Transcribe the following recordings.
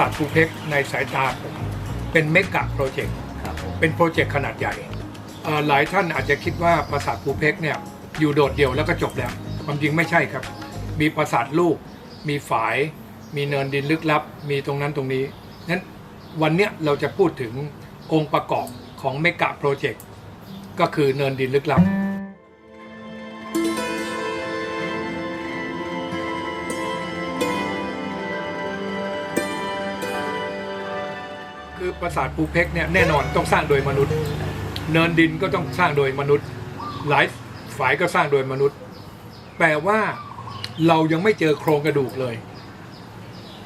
ราสาทภูเพกในสายตาผมเป็นเมกะโปรเจกต์ครับผมเป็นโปรเจกต์ขนาดใหญ่เอ่อหลายท่านอาจจะคิดว่าปราสาทภูเพกเนี่ยอยู่โดดเดี่ยวแล้วก็จบแล้ว ความจริงไม่ใช่ครับ มีปราสาทลูก มีฝาย มีเนินดินลึกลับ มีตรงนั้นตรงนี้นั้นวันเนี้ยเราจะพูดถึงองค์ประกอบของเมกะโปรเจกต์ก็คือเนินดินลึกลับ ปราสาทภูเพกเนี่ยแน่นอนต้องสร้างโดยมนุษย์ เนินดินก็ต้องสร้างโดยมนุษย์ หลายฝ่ายก็สร้างโดยมนุษย์ แปลว่าเรายังไม่เจอโครงกระดูกเลย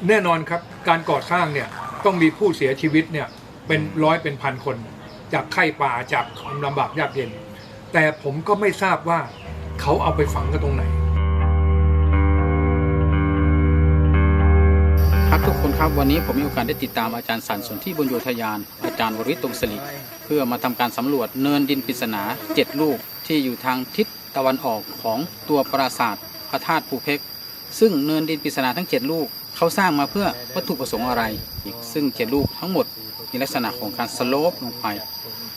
แน่นอนครับการก่อสร้างเนี่ยต้องมีผู้เสียชีวิตเนี่ยเป็นร้อยเป็นพันคน จากไข้ป่าจากความลำบากยากเย็น แต่ผมก็ไม่ทราบว่าเขาเอาไปฝังกันตรงไหน ทุกคนครับวันนี้ผมมีโอกาสได้ติดตามอาจารย์สันสนที่บนโยธยาน อาจารย์วริศตรงสลิเพื่อมาทำการสำรวจเนินดินปริศนาเจ็ดลูกที่อยู่ทางทิศตะวันออกของตัวปราสาทพระธาตุภูเพกซึ่งเนินดินปริศนาทั้งเจ็ดลูกเขาสร้างมาเพื่อวัตถุประสงค์อะไร ซึ่งเจ็ดลูกทั้งหมดมีลักษณะของการสโลปลงไป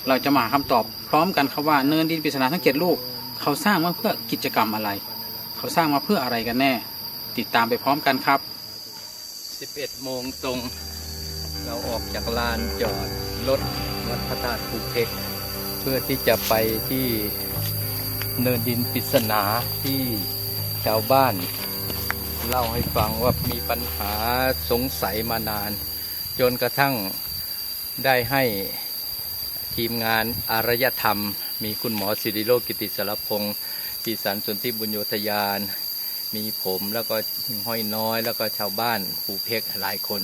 เราจะมาหาคำตอบพร้อมกันครับว่าเนินดินปริศนาทั้งเจ็ดลูก เขาสร้างมาเพื่อกิจกรรมอะไร เขาสร้างมาเพื่ออะไรกันแน่ ติดตามไปพร้อมกันครับ 11 โมงตรง เราออกจากลานจอดรถวัดพระธาตุภูเพกเพื่อที่จะไปที่เนินดินปริศนาที่ชาวบ้าน เล่าให้ฟังว่ามีปัญหาสงสัยมานาน จนกระทั่งได้ให้ทีมงานอารยธรรม มีคุณหมอสิริโลกิติสารพงศ์ปีสันสุนที่บุญโยธยาน มีผมแล้วก็ห้อยน้อย แล้วก็ชาวบ้านภูเพกหลายคน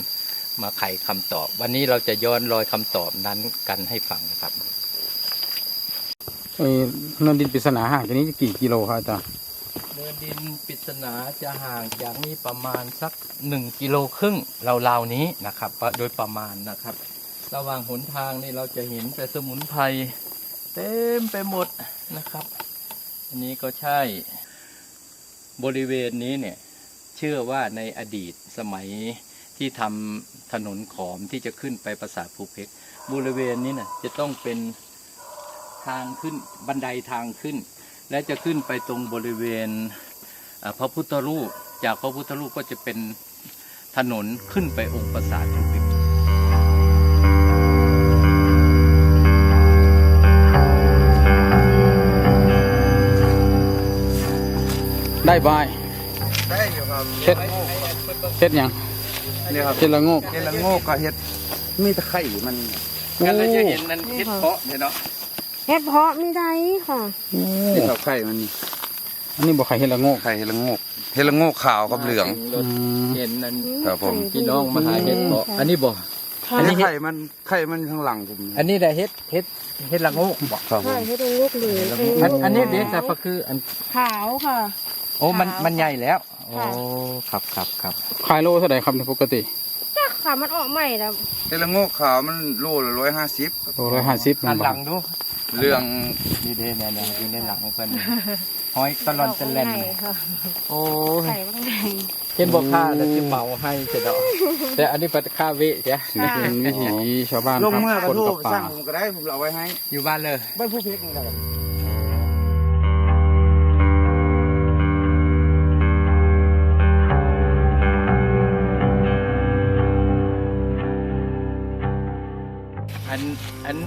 มาไขคำตอบ วันนี้เราจะย้อนรอยคำตอบนั้นกันให้ฟังนะครับเอ่อเนินดินปริศนาห่างจากนี้กี่กิโลครับอาจารย์เนินดินปริศนาจะห่างจากนี้ประมาณสักหนึ่งกิโลครึ่งราวๆนี้นะครับ โดยประมาณนะครับ ระหว่างหนทางนี่เราจะเห็นแต่สมุนไพรเต็มไปหมดนะครับ อันนี้ก็ใช่ บริเวณนี้เนี่ยเชื่อว่าในอดีตสมัยที่ทำถนนขอมที่จะขึ้นไปปราสาทภูเพกบริเวณนี้น่ะจะต้องเป็นทางขึ้นบันไดทางขึ้น และจะขึ้นไปตรงบริเวณพระพุทธรูป จากพระพุทธรูปก็จะเป็นถนนขึ้นไปองค์ปราสาทภูเพก ได้บายได้อยู่ครับเช็ดเช็ดหยังนี่ครับเช็ดละโงกเฮ็ดละโงกก็เฮ็ดมีตะไคร่มันกันแล้วจะเห็นนั้นเห็ดเพาะเนี่ยเนาะเฮ็ดเพาะไม่ได้ค่ะนี่ตะไคร่มันอันนี้บอกใครเห็นละโงกไข่เฮ็ดละโงกเฮ็ดละโงกขาวกับเหลืองรถอืมเห็นนั้นครับผมพี่น้องมาหาเห็ดเพาะอันนี้บ่ค่ะอันนี้ไข่มันไข่มันข้างหลังผมอันนี้ได้เห็ดเห็ดเห็ดละโงกบ่ครับผใช่มเฮ็ดลูกเหลืองอันอันนี้เด็กแต่ก็คืออันขาวค่ะ โอ้มันขาวมันใหญ่แล้ว โอ้ค่ะครับครับครับขายโลเท่าไหร่ครับในปกติจ้าค่ะมันออกใหม่แล้วเฮ็ดละโงกขาวมันโลละร้อยห้าสิบโลร้อยห้าสิบอันหลังดูเหลืองนี่เด้เนี่ยเนี่ยอยู่ในหลังเพิ่นห้อยตะลอนตะแลนออกใหม่ค่ะโอ้ไข่บางใหญ่เห็นบอกค่าแต่ที่เหมาให้เสร็จแล้วแต่อันนี้เป็นค่าเวะใช่นี่เป็นวิถีชาวบ้านลคงรับเมื่อคกระนทู้กับป่าสร้างผมก็ได้ผมเอาไว้ให้อยู่บ้านเลย บ้านผู้เพชรนี่แหละ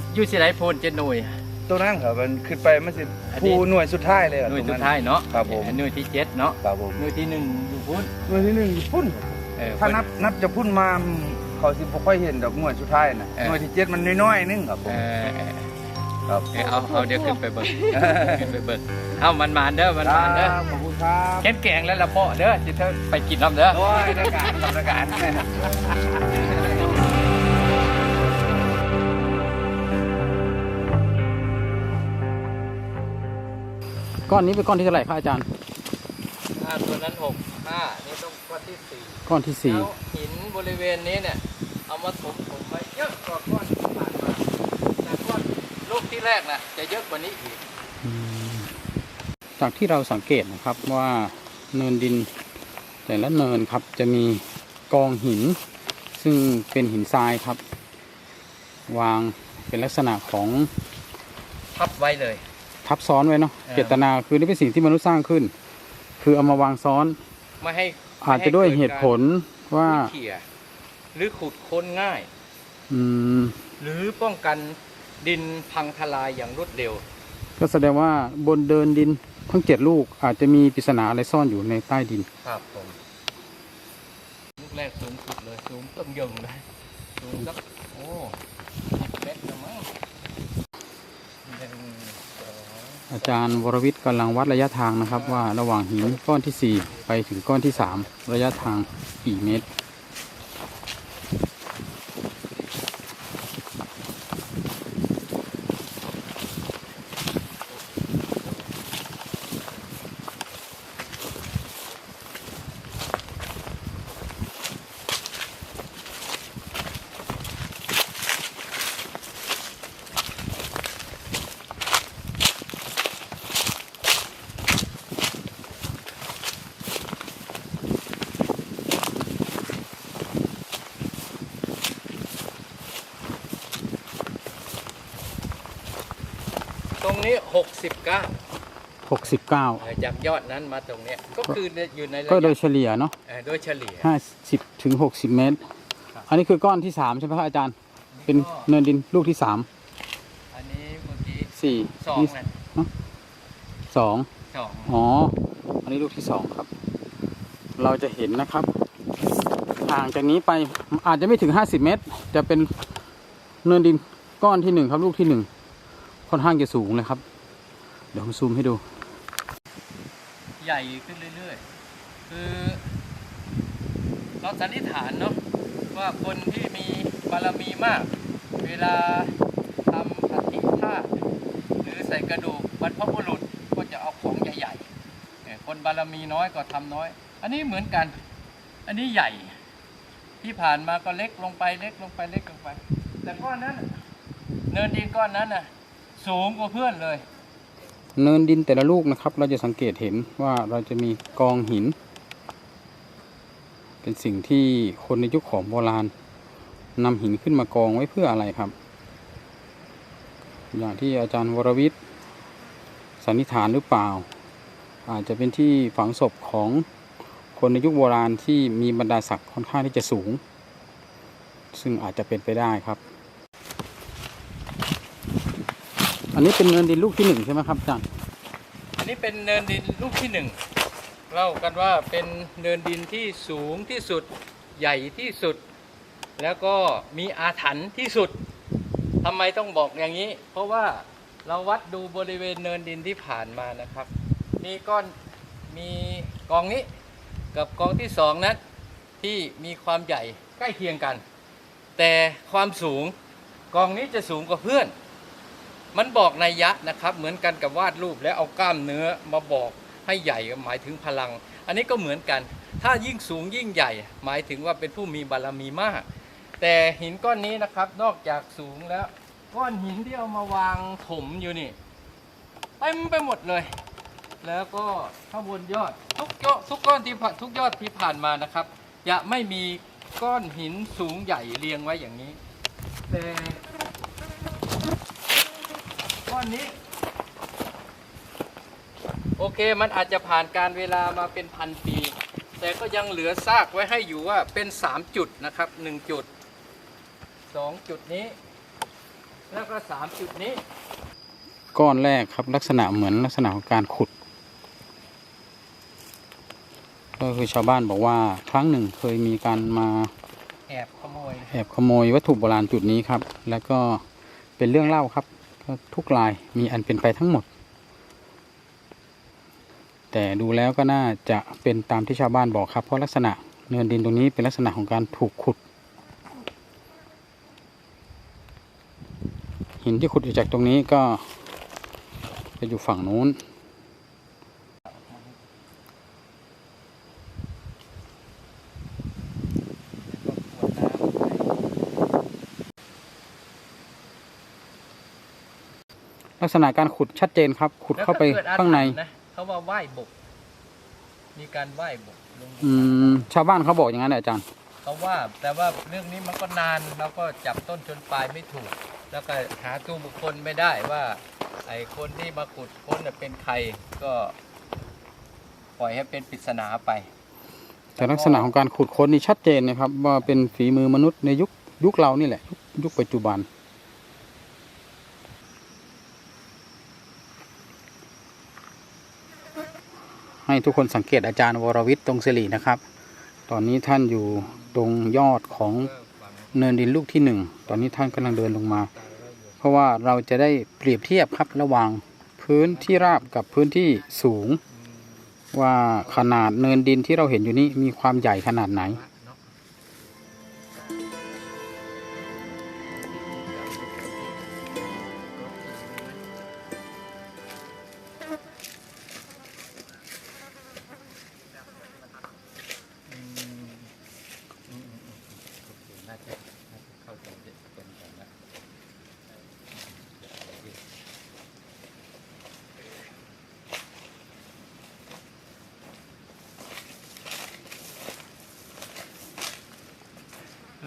อันอยูสิไรโพนเจนหน่วยตัวนั้นครับมันขึ้นไปมันสิอันนี้ผู้หน่วยสุดท้ายเลยอะหน่วยตรสุงดท้ายเนาะครับผมอันหน่วยที่เจ็ดเนาะครับผมหน่วยที่หนึ่งอยู่พุ่นหน่วยที่หนึ่งพุ่นเออถ้านับนับจะพุ่นมาเขาสิบ่ค่อยเห็นดอกหน่วยสุดท้ายนะเออหน่วยที่เจ็ดมันน้อยๆนึงครับผเอมอครับเออเอาเอาเดี๋ยวขึ้นไปเบิกขึ้นไปเบิกเอามันมานเด้อมันมานเด้อขอบคุณครับแกงแกงแล้วละเพาะเด้อจิเธอไปกินน้ำเด้อโอ้ยราการกับราการ ก้อนนี้เป็นก้อนที่เท่าไหร่ครับอาจารย์อ่าตัวนั้นหกห้านี่ต้องก้อนที่สี่ก้อนที่สี่แล้วหินบริเวณนี้เนี่ย เอามาถมถมไว้เยอะกว่าก้อนที่ผ่านมาแต่ก้อนลูกที่แรกน่ะจะเยอะกว่านี้อีกอืมจากที่เราสังเกตนะครับว่าเนินดิน แต่ละเนินครับจะมีกองหิน ซึ่งเป็นหินทรายครับ วางเป็นลักษณะของพับไว้เลย ทับซ้อนไว้เนาะเออ เจตนาคือนี่เป็นสิ่งที่มนุษย์สร้างขึ้น คือเอามาวางซ้อนไม่ให้อาจจะด้วยเหตุผลว่าเขี่ยหรือขุดค้นง่าย อืมหรือป้องกันดินพังทลายอย่างรวดเร็ว ก็แสดงว่าบนเดินดินทั้งเจ็ดลูกอาจจะมีปริศนาอะไรซ่อนอยู่ในใต้ดิน ครับผมลูกแรกสูงสุดเลย สูงเติมยงเลยสูงสักโอ้สิบเมตรนะมั้งหนึ่งส อาจารย์วรวิทย์กำลังวัดระยะทางนะครับ ว่าระหว่างหินก้อนที่ 4 ไปถึงก้อนที่ 3 ระยะทางกี่เมตร นี้หกสิบเก้า69 จากยอดนั้นมาตรงเนี้ยก็คืออยู่ในระก็โดยยะเฉลี่ยเนาะเอ่อโดยเฉลี่ย 50ถึง60 เมตรอันนี้คือก้อนที่ 3 ใช่ไหมครับอาจารย์ เป็นเนินดินลูกที่ 3 อันนี้เมื่อกี้4 สองนี่นะสองสองอ๋อ อันนี้ลูกที่สองครับ เราจะเห็นนะครับ ห่างจากนี้ไปอาจจะไม่ถึง50เมตร จะเป็นเนินดินก้อนที่หนึ่งครับลูกที่หนึ่ง ค่อนข้างจะสูงเลยครับ เดี๋ยวผมซูมให้ดู ใหญ่ขึ้นเรื่อยๆ คือ เราสันนิษฐานเนาะว่าคนที่มีบารมีมาก เวลาทำอัฐิธาหรือใส่กระดูกบรรพบุรุษก็จะเอาของใหญ่ๆเนี่ยคนบารมีน้อยก็ทำน้อย อันนี้เหมือนกัน อันนี้ใหญ่ที่ผ่านมาก็เล็กลงไปเล็กลงไปเล็กลงไป แต่ก้อนนั้นเนินดินก้อนนั้นน่ะ สูงกว่าเพื่อนเลย เนินดินแต่ละลูกนะครับ เราจะสังเกตเห็นว่าเราจะมีกองหิน เป็นสิ่งที่คนในยุคของโบราณนำหินขึ้นมากองไว้เพื่ออะไรครับ อย่างที่อาจารย์วรวิทย์สันนิษฐานหรือเปล่า อาจจะเป็นที่ฝังศพของคนในยุคโบราณที่มีบรรดาศักดิ์ค่อนข้างที่จะสูง ซึ่งอาจจะเป็นไปได้ครับ อันนี้เป็นเนินดินลูกที่หนึ่งใช่ไหมครับอาจารย์อันนี้เป็นเนินดินลูกที่หนึ่งเล่ากันว่าเป็นเนินดินที่สูงที่สุดใหญ่ที่สุด แล้วก็มีอาถรรพ์ที่สุดทำไมต้องบอกอย่างนี้ เพราะว่าเราวัดดูบริเวณเนินดินที่ผ่านมานะครับ มีก้อนมีกองนี้กับกองที่สองนั้นที่มีความใหญ่ใกล้เคียงกัน แต่ความสูงกองนี้จะสูงกว่าเพื่อน มันบอกนัยยะนะครับ เหมือนกันกับวาดรูปแล้วเอากล้ามเนื้อมาบอกให้ใหญ่หมายถึงพลัง อันนี้ก็เหมือนกัน ถ้ายิ่งสูงยิ่งใหญ่ หมายถึงว่าเป็นผู้มีบารมีมาก แต่หินก้อนนี้นะครับนอกจากสูงแล้ว ก้อนหินที่เอามาวางถมอยู่นี่เต็มไปหมดเลย แล้วก็ข้างบนยอดทุกยอดทุกก้อนที่ทุกยอดที่ผ่านมานะครับจะไม่มีก้อนหินสูงใหญ่เรียงไว้อย่างนี้ แต่ ก้อนนี้ โอเคมันอาจจะผ่านการเวลามาเป็นพันปี แต่ก็ยังเหลือซากไว้ให้อยู่ว่าเป็น 3 จุดนะครับ1จุด 2 จุดนี้ แล้วก็ 3 จุดนี้ ก้อนแรกครับลักษณะเหมือนลักษณะของการขุด ก็คือชาวบ้านบอกว่าครั้งหนึ่งเคยมีการมาแอบขโมยแอบขโมยวัตถุโบราณจุดนี้ครับ แล้วก็เป็นเรื่องเล่าครับก็ ทุกลายมีอันเป็นไปทั้งหมด แต่ดูแล้วก็น่าจะเป็นตามที่ชาวบ้านบอกครับ เพราะลักษณะเนินดินตรงนี้เป็นลักษณะของการถูกขุด หินที่ขุดออกจากตรงนี้ก็จะอยู่ฝั่งนู้น ลักษณะการขุดชัดเจนครับ ขุดเข้าไปแล้วก็กิดอถรรพ์ข้างในนะเขาว่าไหว้บก มีการไหว้บกลงอืมชาวบ้านเขาบอกอย่างนั้นแหละอาจารย์เขาว่าแต่ว่าเรื่องนี้มันก็นานเราก็จับต้นชนปลายไม่ถูก แล้วก็หาตัวบุคคลไม่ได้ว่า ไอ้คนที่มาขุดค้นน่ะเป็นใครก็ปล่อยให้เป็นปริศนาไป แต่ลักษณะของการขุดค้นนี่ชัดเจนนะครับ ว่าเป็นฝีมือมนุษย์ในยุคยุคเรานี่แหละ ยุคยุคปัจจุบัน ให้ทุกคนสังเกตอาจารย์วรวิทย์ตรงสิรินะครับ ตอนนี้ท่านอยู่ตรงยอดของเนินดินลูกที่หนึ่งตอนนี้ท่านกำลังเดินลงมา เพราะว่าเราจะได้เปรียบเทียบครับระหว่างพื้นที่ราบกับพื้นที่สูง ว่าขนาดเนินดินที่เราเห็นอยู่นี้มีความใหญ่ขนาดไหน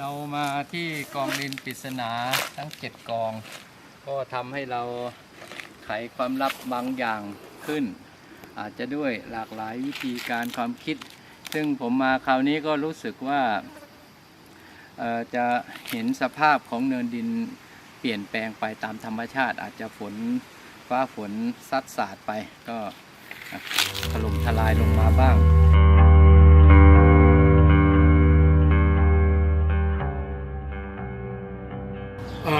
เรามาที่กองดินปริศนาทั้งเจ็ดกอง ก็ทำให้เราไขความลับบางอย่างขึ้น อาจจะด้วยหลากหลายวิธีการความคิด ซึ่งผมมาคราวนี้ก็รู้สึกว่าจะเห็นสภาพของเนินดินเปลี่ยนแปลงไปตามธรรมชาติ อาจจะฝนฟ้าฝนซัดสาดไปก็ถล่มทลายลงมาบ้าง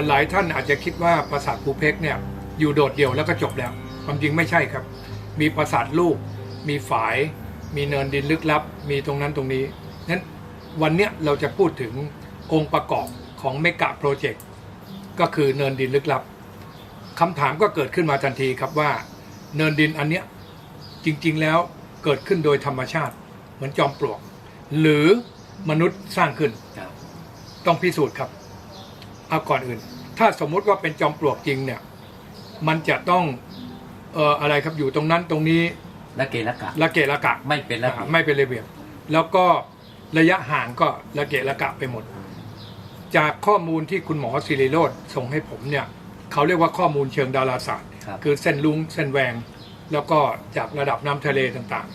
หลายท่านอาจจะคิดว่าปราสาทภูเพกเนี่ยอยู่โดดเดี่ยวแล้วก็จบแล้ว ความจริงไม่ใช่ครับ มีปราสาทลูก มีฝาย มีเนินดินลึกลับ มีตรงนั้นตรงนี้นั้นวันเนี้ยเราจะพูดถึงองค์ประกอบของเมกะโปรเจกต์ก็คือเนินดินลึกลับคำถามก็เกิดขึ้นมาทันทีครับว่า เนินดินอันเนี้ยจริงๆแล้วเกิดขึ้นโดยธรรมชาติเหมือนจอมปลวก หรือมนุษย์สร้างขึ้น ต้องพิสูจน์ครับ เอาก่อนอื่น ถ้าสมมุติว่าเป็นจอมปลวกจริงเนี่ย มันจะต้องเอ่ออะไรครับอยู่ตรงนั้นตรงนี้ละเกละกะละเกะละกะไม่เป็นระเบียบไม่เป็นระเบียบ แล้วก็ระยะห่างก็ละเกะละกะไปหมด จากข้อมูลที่คุณหมอศิริโรธส่งให้ผมเนี่ยเขาเรียกว่าข้อมูลเชิงดาราศาสตร์ ครับคือเส้นลุงเส้นแหวง แล้วก็จากระดับน้ำทะเลต่าง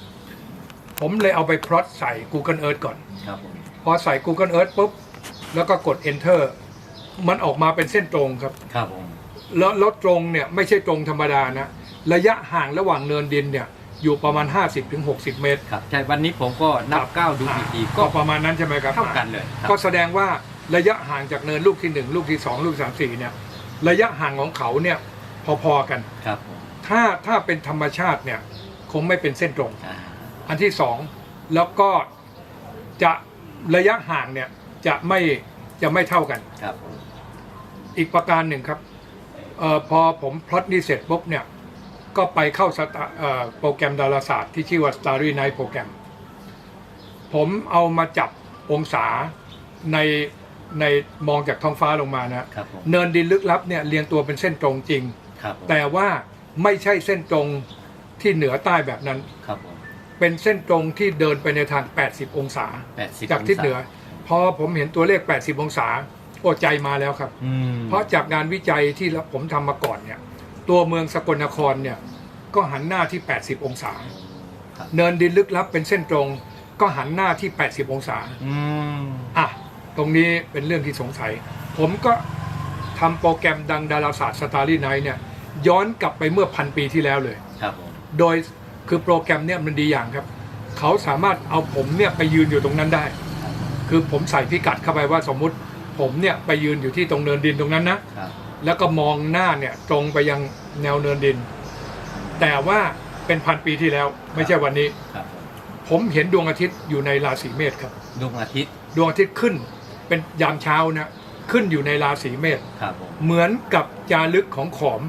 ๆ ผมเลยเอาไปพลอตใส่ Google Earth ก่อน ครับผมพอใส่ Google Earth ปุ๊บ แล้วก็กด Enter มันออกมาเป็นเส้นตรงครับ ครับผม แล้วแล้วตรงเนี่ยไม่ใช่ตรงธรรมดานะ ระยะห่างระหว่างเนินดินเนี่ยอยู่ประมาณ 50-60 เมตร ครับ ใช่ วันนี้ผมก็นับ ก้าวดูอีกทีก็ก็ประมาณนั้นใช่ไหมครับ เท่ากันเลยครับ ก็แสดงว่าระยะห่างจากเนินลูกที่ 1 ลูกที่ 2 ลูกที่สามสี่เนี่ยระยะห่างของเขาเนี่ยพอๆกัน ครับผมถ้าถ้าเป็นธรรมชาติเนี่ยคงไม่เป็นเส้นตรง อ่าอันที่สองแล้วก็จะระยะห่างเนี่ยจะไม่ จะไม่เท่ากัน ครับผมอีกประการหนึ่งครับเออพอผมพลอตนี่เสร็จปุ๊บเนี่ย ก็ไปเข้าสตาเอ่อโปรแกรมดาราศาสตร์ที่ชื่อว่า Starry Night โปรแกรมผมเอามาจับองศาในในมองจากท้องฟ้าลงมานะครับผม เนินดินลึกลับเนี่ยเรียงตัวเป็นเส้นตรงจริง ครับผมแต่ว่าไม่ใช่เส้นตรงที่เหนือใต้แบบนั้น ครับผมเป็นเส้นตรงที่เดินไปในทาง 80 องศา แปดสิบจากทิศเหนือ พอผมเห็นตัวเลข 80 องศาโอ้ใจมาแล้วครับ อืมเพราะจากงานวิจัยที่ผมทำมาก่อนเนี่ย ตัวเมืองสกลนครเนี่ย ก็หันหน้าที่ 80 องศาครับเนินดินลึกลับเป็นเส้นตรง ก็หันหน้าที่ 80 องศา อืมอะ ตรงนี้เป็นเรื่องที่สงสัย ผมก็ทำโปรแกรมดังดาราศาสตร์สตาร์ลี่ไนเนี่ย ย้อนกลับไปเมื่อพันปีที่แล้วเลย ครับผมโดยคือโปรแกรมเนี่ยมันดีอย่างครับ เขาสามารถเอาผมเนี่ยไปยืนอยู่ตรงนั้นได้ คือผมใส่พิกัดเข้าไปว่าสมมุติผมเนี่ยไปยืนอยู่ที่ตรงเนินดินตรงนั้นนะ ครับ แล้วก็มองหน้าเนี่ยตรงไปยังแนวเนินดิน แต่ว่าเป็นพันปีที่แล้วไม่ใช่วันนี้ ครับผมผมเห็นดวงอาทิตย์อยู่ในราศีเมษครับ ดวงอาทิตย์ดวงอาทิตย์ขึ้นเป็นยามเช้านะขึ้นอยู่ในราศีเมษครับผมเหมือนกับจารึกของขอม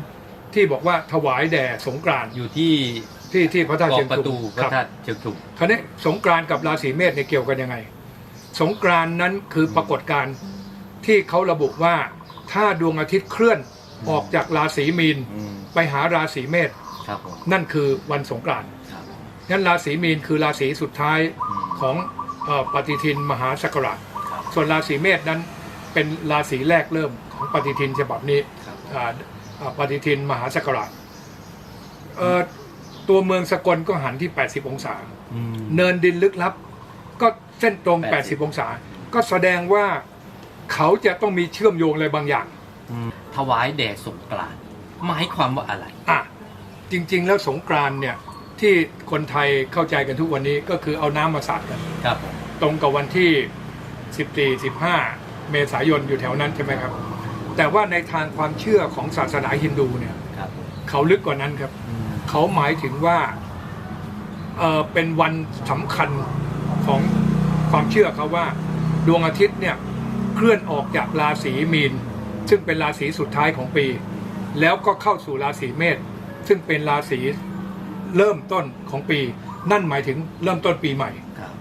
ที่บอกว่าถวายแด่สงกรานต์อยู่ที่ที่ที่พระธาตุกอเชิงงประชุมตูพคระรับธาตุเชิงชุมคราวนี้สงกรานต์กับราศีเมษเนี่ยเกี่ยวกันยังไง สงกรานต์นั้นคือปรากฏการณ์ที่เขาระบุว่าถ้าดวงอาทิตย์เคลื่อนออกจากราศีมีนอืมไปหาราศีเมษครับผมนั่นคือวันสงกรานต์ครับงั้นราศีมีนคือราศีสุดท้ายอืมของเอ่อปฏิทินมหาศักราชครับส่วนราศีเมษนั้นเป็นราศีแรกเริ่มของปฏิทินฉบับนี้ครับอ่าอ่าปฏิทินมหาศักราชเอ่อตัวเมืองสกลก็หันที่ 80 องศาอืมเนินดินลึกลับ ก็ เส้นตรง 80 80 องศา ก็แสดงว่าเขาจะต้องมีเชื่อมโยงอะไรบางอย่าง ถวายแด่สงกรานต์หมายความว่าอะไร อะ จริง ๆ แล้วสงกรานต์เนี่ย ที่คนไทยเข้าใจกันทุกวันนี้ก็คือเอาน้ำมาสาดกัน ครับผมตรงกับวันที่ 14 15 เมษายนอยู่แถวนั้นใช่ไหมครับ แต่ว่าในทางความเชื่อของศาสนาฮินดูเนี่ย ครับผมเขาลึกกว่านั้นครับ อืมเขาหมายถึงว่าเออเป็นวันสำคัญของ ความเชื่อเขาว่าดวงอาทิตย์เนี่ยเคลื่อนออกจากราศีมีน ซึ่งเป็นราศีสุดท้ายของปี แล้วก็เข้าสู่ราศีเมษซึ่งเป็นราศีเริ่มต้นของปี นั่นหมายถึงเริ่มต้นปีใหม่ครับ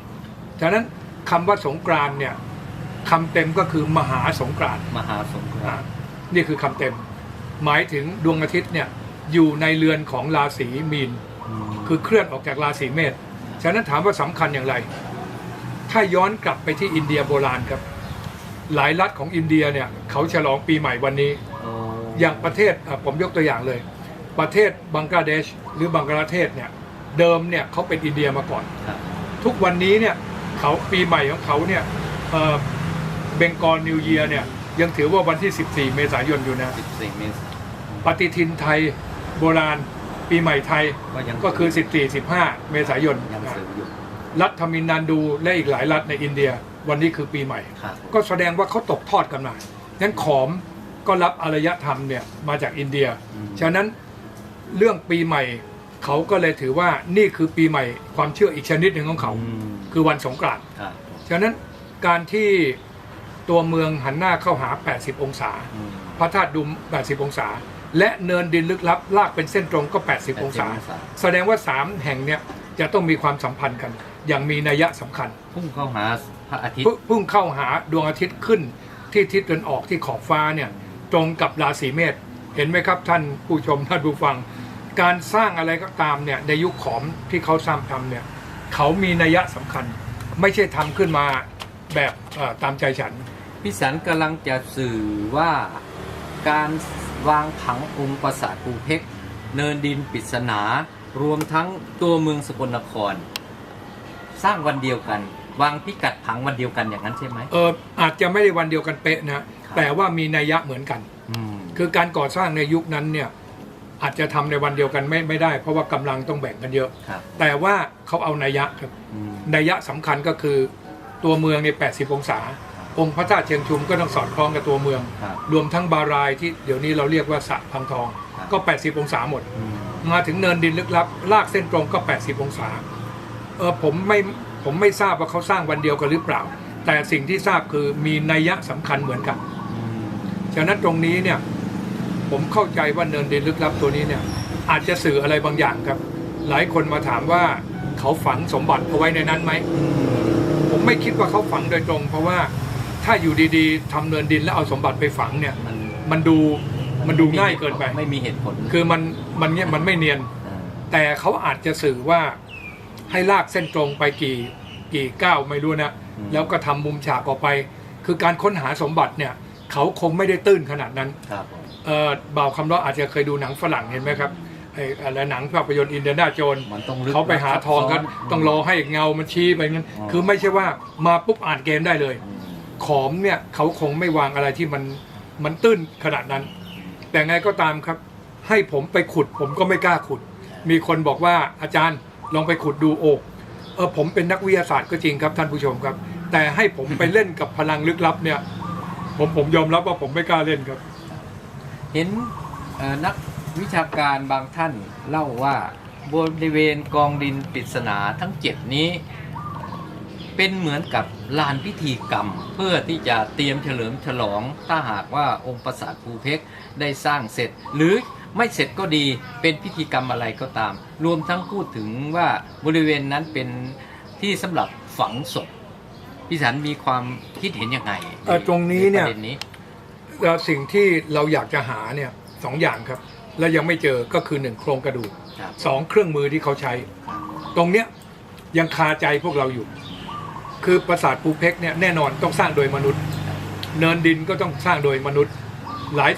ฉะนั้นคำว่าสงกรานต์เนี่ยคำเต็มก็คือมหาสงกรานต์มหาสงกรานต์นี่คือคำเต็ม หมายถึงดวงอาทิตย์เนี่ยอยู่ในเรือนของราศีมีน คือเคลื่อนออกจากราศีเมษฉะนั้นถามว่าสำคัญอย่างไร ถ้าย้อนกลับไปที่อินเดียโบราณครับ หลายรัฐของอินเดียเนี่ยเขาฉลองปีใหม่วันนี้โอ้อย่างประเทศอะผมยกตัวอย่างเลย ประเทศบังกลาเดชหรือบังกลาเทศเนี่ยเดิมเนี่ยเขาเป็นอินเดียมาก่อนครับทุกวันนี้เนี่ยเขาปีใหม่ของเขาเนี่ยเบงกอลนิวเยียเนี่ยยังถือว่าวันที่ 14 เมษายนอยู่นะ 14 เมษายนปฏิทินไทยโบราณปีใหม่ไทยก็ยังก็คือ 14 15 เมษายนยังสืบอยู่ รัฐทมินนันดูและอีกหลายรัฐในอินเดีย วันนี้คือปีใหม่ ครับก็แสดงว่าเขาตกทอดกันมางั้นขอมก็รับอารยธรรมเนี่ยมาจากอินเดีย อืม ฉะนั้นเรื่องปีใหม่ เขาก็เลยถือว่านี่คือปีใหม่ความเชื่ออีกชนิดหนึ่งของเขา อืมคือวันสงกรานต์ ครับฉะนั้นการที่ตัวเมืองหันหน้าเข้าหา 80 องศา อืมพระธาตุดุม 80 องศา และเนินดินลึกลับลากเป็นเส้นตรงก็ 80 องศาแสดงว่า 3 แห่งเนี่ยจะต้องมีความสัมพันธ์กัน อย่างมีนัยสำคัญ พุ่งเข้าหาพระอาทิตเพิ่งย์เพิ่งเข้าหาดวงอาทิตย์ขึ้นที่ทิศตะวันออกที่ขอบฟ้าเนี่ยตรงกับราศีเมษเห็นไหมครับท่านผู้ชมท่านผู้ฟัง การสร้างอะไรก็ตามเนี่ยในยุคขอมที่เขาสร้างทำเนี่ยเขามีนัยสำคัญ ไม่ใช่ทำขึ้นมาแบบเอ่อตามใจฉันพิสันกำลังจะสื่อว่าการวางผังองค์ปราสาทภูเพกเนินดินปริศนา รวมทั้งตัวเมืองสกลนคร สร้างวันเดียวกัน วางพิกัดผังวันเดียวกันอย่างนั้นใช่ไหมเอออาจจะไม่ได้วันเดียวกันเป๊ะนะแต่ว่ามีนัยยะเหมือนกัน อืมคือการก่อสร้างในยุคนั้นเนี่ยอาจจะทำในวันเดียวกันไม่ไม่ได้ เพราะว่ากำลังต้องแบ่งกันเยอะ ครับแต่ว่าเขาเอานัยยะครับ อืม นัยยะสำคัญก็คือตัวเมืองใน 80 องศา องค์พระธาตุเชียงชุมก็ต้องสอดคล้องกับตัวเมือง ครับรวมทั้งบารายที่เดี๋ยวนี้เราเรียกว่าสระพังทอง ครับ ก็ 80 องศาหมด อืมมาถึงเนินดินลึกลับ ลากเส้นตรงก็ 80 องศา เออผมไม่ผมไม่ทราบว่าเขาสร้างวันเดียวกันหรือเปล่า แต่สิ่งที่ทราบคือมีนัยยะสำคัญเหมือนกันอืมฉะนั้นตรงนี้เนี่ย ผมเข้าใจว่าเนินดินลึกลับตัวนี้เนี่ย อาจจะสื่ออะไรบางอย่างครับ หลายคนมาถามว่าเขาฝังสมบัติเอาไว้ในนั้นไหมผมไม่คิดว่าเขาฝังโดยตรง เพราะว่าถ้าอยู่ดีๆทำเนินดินแล้วเอาสมบัติไปฝังเนี่ยมันมันดูมันดูง่ายเกินไป ไม่มีเหตุผล คือมันมันเนี่ยมันไม่เนียนาแต่เขาอาจจะสื่อว่า ให้ลากเส้นตรงไปกี่กี่ก้าวไม่รู้นะ แล้วก็ทำมุมฉากออกไป คือการค้นหาสมบัติเนี่ย เขาคงไม่ได้ตื้นขนาดนั้นครับผมเออบ่าวคำร้ออาจจะเคยดูหนังฝรั่งเห็นไหมครับไอ้อะไรหนังภาพยนตร์อินเดียนาโจนมันต้องลึกเขาไปหาทองกันซับซ้ต้องรอให้เงามันชี้ไปนั้นอ๋อคือไม่ใช่ว่ามาปุ๊บอ่านเกมได้เลยอืมขอมเนี่ยเขาคงไม่วางอะไรที่มันมันตื้นขนาดนั้น แต่ไงก็ตามครับ ให้ผมไปขุดผมก็ไม่กล้าขุด มีคนบอกว่าอาจารย์ ลองไปขุดดูโอกเออผมเป็นนักวิทยาศาสตร์ก็จริงครับท่านผู้ชมครับ แต่ให้ผมไปเล่นกับพลังลึกลับเนี่ย ผมผมยอมรับว่าผมไม่กล้าเล่นครับ เห็นเอ่อนักวิชาการบางท่านเล่าว่าบริเวณกองดินปริศนาทั้งเจ็ดนี้ เป็นเหมือนกับลานพิธีกรรม เพื่อที่จะเตรียมเฉลิมฉลอง ถ้าหากว่าองค์ปราสาทภูเพกได้สร้างเสร็จ หรือ ไม่เสร็จก็ดีเป็นพิธีกรรมอะไรก็ตาม รวมทั้งพูดถึงว่าบริเวณนั้นเป็นที่สำหรับฝังศพพี่สันมีความคิดเห็นยังไงเอ่อตรงนี้เนี่ยใประด็นนี้แล้วสิ่งที่เราอยากจะหาเนี่ยสองอย่างครับ แล้วยังไม่เจอก็คือหนึ่งโครงกระดูกครับสองเครื่องมือที่เขาใช้ ตรงเนี้ยยังคาใจพวกเราอยู่ คือปราสาทภูเพกเนี่ยแน่นอนต้องสร้างโดยมนุษย์ เนินดินก็ต้องสร้างโดยมนุษย์ หลาย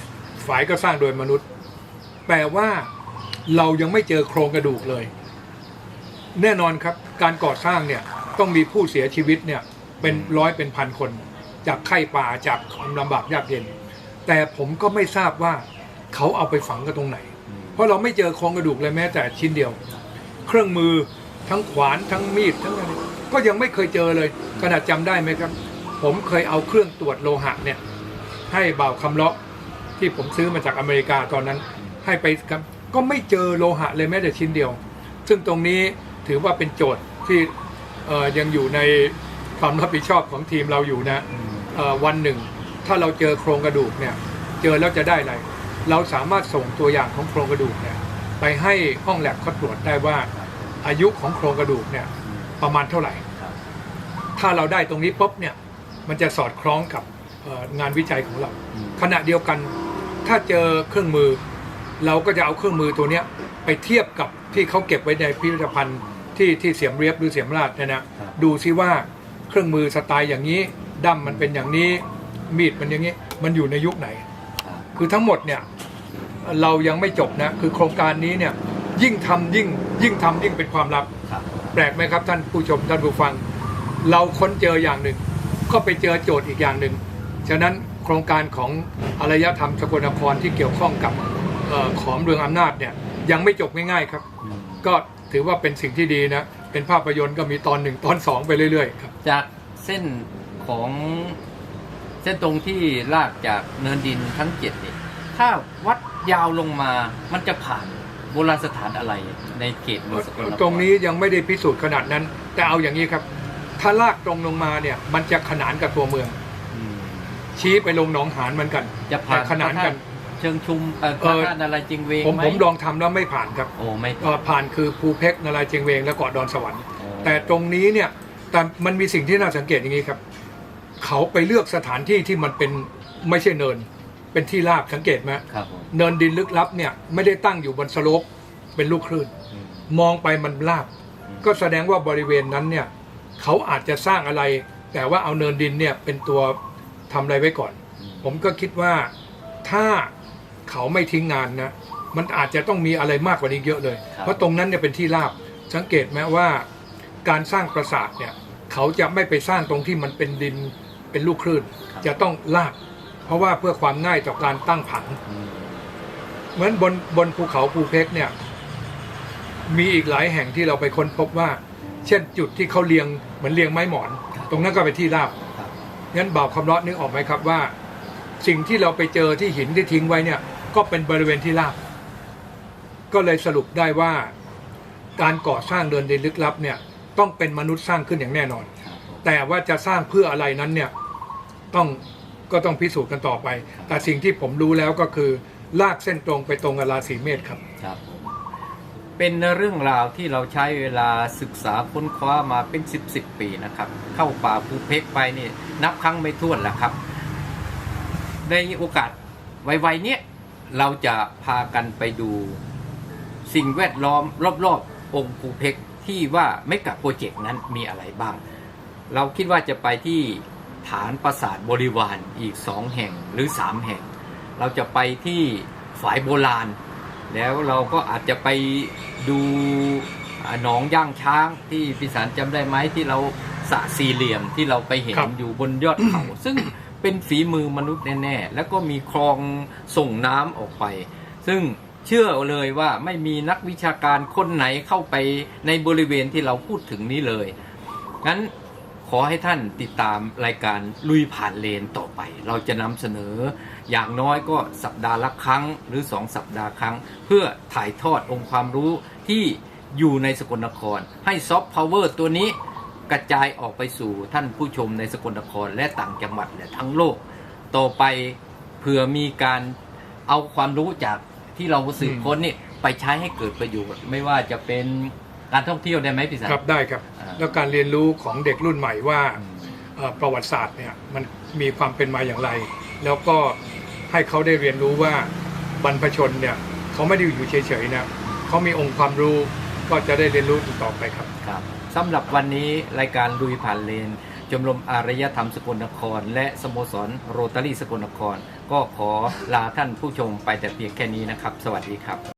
ฝ่ายก็สร้างโดยมนุษย์ แปลว่าเรายังไม่เจอโครงกระดูกเลย แน่นอนครับ การก่อสร้างเนี่ยต้องมีผู้เสียชีวิตเนี่ยเป็นร้อยเป็นพันคน จากไข้ป่าจากความลำบากยากเย็น แต่ผมก็ไม่ทราบว่าเขาเอาไปฝังกันตรงไหน เพราะเราไม่เจอโครงกระดูกเลยแม้แต่ชิ้นเดียว เครื่องมือทั้งขวานทั้งมีดทั้งอะไรก็ยังไม่เคยเจอเลยขนาดจำได้ไหมครับ ผมเคยเอาเครื่องตรวจโลหะเนี่ยให้บ่าวคำเลาะที่ผมซื้อมาจากอเมริกาตอนนั้น ให้ไปครับก็ไม่เจอโลหะเลยแม้แต่ชิ้นเดียว ซึ่งตรงนี้ถือว่าเป็นโจทย์ที่เอ่อยังอยู่ในความรับผิดชอบของทีมเราอยู่นะเอ่อวันหนึ่ง ถ้าเราเจอโครงกระดูกเนี่ยเจอแล้วจะได้อะไร เราสามารถส่งตัวอย่างของโครงกระดูกเนี่ยไปให้ห้องแลบเขาตรวจได้ว่าอายุของโครงกระดูกเนี่ยประมาณเท่าไหร่ ถ้าเราได้ตรงนี้ปุ๊บเนี่ยมันจะสอดคล้องกับเอ่องานวิจัยของเรา ขณะเดียวกันถ้าเจอเครื่องมือ เราก็จะเอาเครื่องมือตัวเนี้ยไปเทียบกับที่เขาเก็บไว้ในพิพิธภัณฑ์ที่ที่เสียมเรียบหรือเสียมราชเนี่ยนะดูซิว่าเครื่องมือสไตล์อย่างนี้ดั้มมันเป็นอย่างนี้มีดมันอย่างนี้มันอยู่ในยุคไหน คือทั้งหมดเนี่ยเรายังไม่จบนะคือโครงการนี้เนี่ยยิ่งทำยิ่งยิ่งทำยิ่งเป็นความลับ แปลกไหมครับท่านผู้ชมท่านผู้ฟัง เราค้นเจออย่างหนึ่ง ก็ไปเจอโจทย์อีกอย่างหนึ่ง ฉะนั้นโครงการของอารยธรรมสกลนครที่เกี่ยวข้องกับเออ ขอมเรืองอำนาจเนี่ยยังไม่จบง่ายๆครับ ก็ถือว่าเป็นสิ่งที่ดีนะ เป็นภาพยนตร์ก็มีตอนหนึ่งตอนสองไปเรื่อยๆครับ จากเส้นของเส้นตรงที่ลากจากเนินดินทั้งเจ็ดเนี่ยถ้าวัดยาวลงมามันจะผ่านโบราณสถานอะไรในเขตเมืองสกลนครตรงนี้ยังไม่ได้พิสูจน์ขนาดนั้น แต่เอาอย่างนี้ครับ ถ้าลากตรงลงมาเนี่ยมันจะขนานกับตัวเมืองอืมชี้ไปลงหนองหานเหมือนกันจะผ่านแต่ขนานกัน เชิงชุมเอ่อพเอ่ระอธาตุอะไรจิงเวงผมไหมผมลองทำแล้วไม่ผ่านครับโอ้ไม่เอ่อผ่านคือภูเพกนารายณ์เจียงเวงและเกาะดอนสวรรค์ โอ้แต่ตรงนี้เนี่ยแต่มันมีสิ่งที่น่าสังเกตอย่างนี้ครับ เขาไปเลือกสถานที่ที่มันเป็นไม่ใช่เนิน เป็นที่ราบสังเกตไหมครับผมเนินดินลึกลับเนี่ยไม่ได้ตั้งอยู่บนสโลปเป็นลูกคลื่น อืม มองไปมันราบก็แสดงว่าบริเวณนั้นเนี่ยเขาอาจจะสร้างอะไร แต่ว่าเอาเนินดินเนี่ยเป็นตัวทำอะไรไว้ก่อน ผมก็คิดว่าถ้า เขาไม่ทิ้งงานนะ มันอาจจะต้องมีอะไรมากกว่านี้เยอะเลยครับเพราะตรงนั้นเนี่ยเป็นที่ราบ สังเกตไหมว่าการสร้างปราสาทเนี่ย เขาจะไม่ไปสร้างตรงที่มันเป็นดินเป็นลูกคลื่น จะต้องลาดเพราะว่าเพื่อความง่ายต่อการตั้งผังอืมเหมือนบนบนภูเขาภูเพกเนี่ย มีอีกหลายแห่งที่เราไปค้นพบว่า เช่นจุดที่เขาเรียงเหมือนเรียงไม้หมอน ตรงนั้นก็เป็นที่ราบครับงั้นบ่าวคำเลาะนึกออกไหมครับว่า สิ่งที่เราไปเจอที่หินที่ทิ้งไว้เนี่ย ก็เป็นบริเวณที่ราบ ก็เลยสรุปได้ว่า การก่อสร้างเดินดินลึกลับเนี่ยต้องเป็นมนุษย์สร้างขึ้นอย่างแน่นอนครับผมแต่ว่าจะสร้างเพื่ออะไรนั้นเนี่ยต้องก็ต้องพิสูจน์กันต่อไป แต่สิ่งที่ผมรู้แล้วก็คือ ลากเส้นตรงไปตรงกับราศีเมษครับ ครับผมเป็นเรื่องราวที่เราใช้เวลาศึกษาค้นคว้ามาเป็นสิบสิบปีนะครับ เข้าป่าภูเพกไปนี่นับครั้งไม่ถ้วนแหละครับ ในโอกาสไวๆเนี้ย เราจะพากันไปดูสิ่งแวดล้อมรอบๆ องค์ภูเพกที่ว่าไม่กับโปรเจกต์นั้นมีอะไรบ้าง เราคิดว่าจะไปที่ฐานปราสาทบริวารอีกสองแห่งหรือสามแห่ง เราจะไปที่ฝายโบราณ แล้วเราก็อาจจะไปดูอ่าหนองย่างช้างที่พิสารจำได้ไหมที่เราสระสี่เหลี่ยมที่เราไปเห็นครับอยู่บนยอดเขา ซึ่ง เป็นฝีมือมนุษย์แน่ๆ แล้วก็มีคลองส่งน้ำออกไป ซึ่งเชื่อเลยว่าไม่มีนักวิชาการคนไหนเข้าไปในบริเวณที่เราพูดถึงนี้เลย งั้นขอให้ท่านติดตามรายการลุยผ่านเลนต่อไป เราจะนำเสนออย่างน้อยก็สัปดาห์ละครั้งหรือสองสัปดาห์ครั้ง เพื่อถ่ายทอดองค์ความรู้ที่อยู่ในสกลนคร ให้ซอฟต์พาวเวอร์ตัวนี้ กระจายออกไปสู่ท่านผู้ชมในสกลนครและต่างจังหวัดและทั้งโลก ต่อไปเผื่อมีการเอาความรู้จากที่เราสืบค้นนี่ไปใช้ให้เกิดประโยชน์ ไม่ว่าจะเป็นการท่องเที่ยวได้ไหมพี่สารครับได้ครับอ่าแล้วการเรียนรู้ของเด็กรุ่นใหม่ว่าอืมเอ่อประวัติศาสตร์เนี่ยมันมีความเป็นมาอย่างไร แล้วก็ให้เขาได้เรียนรู้ว่าบรรพชนเนี่ยเขาไม่ได้อยู่เฉยๆนะเขามีองค์ความรู้ก็จะได้เรียนรู้ต่อไปครับครับ สำหรับวันนี้รายการลุยผ่านเลนชมรมอารยธรรมสกลนคร และสโมสรโรตารี่สกลนคร ก็ขอลาท่านผู้ชมไปแต่เพียงแค่นี้นะครับ สวัสดีครับ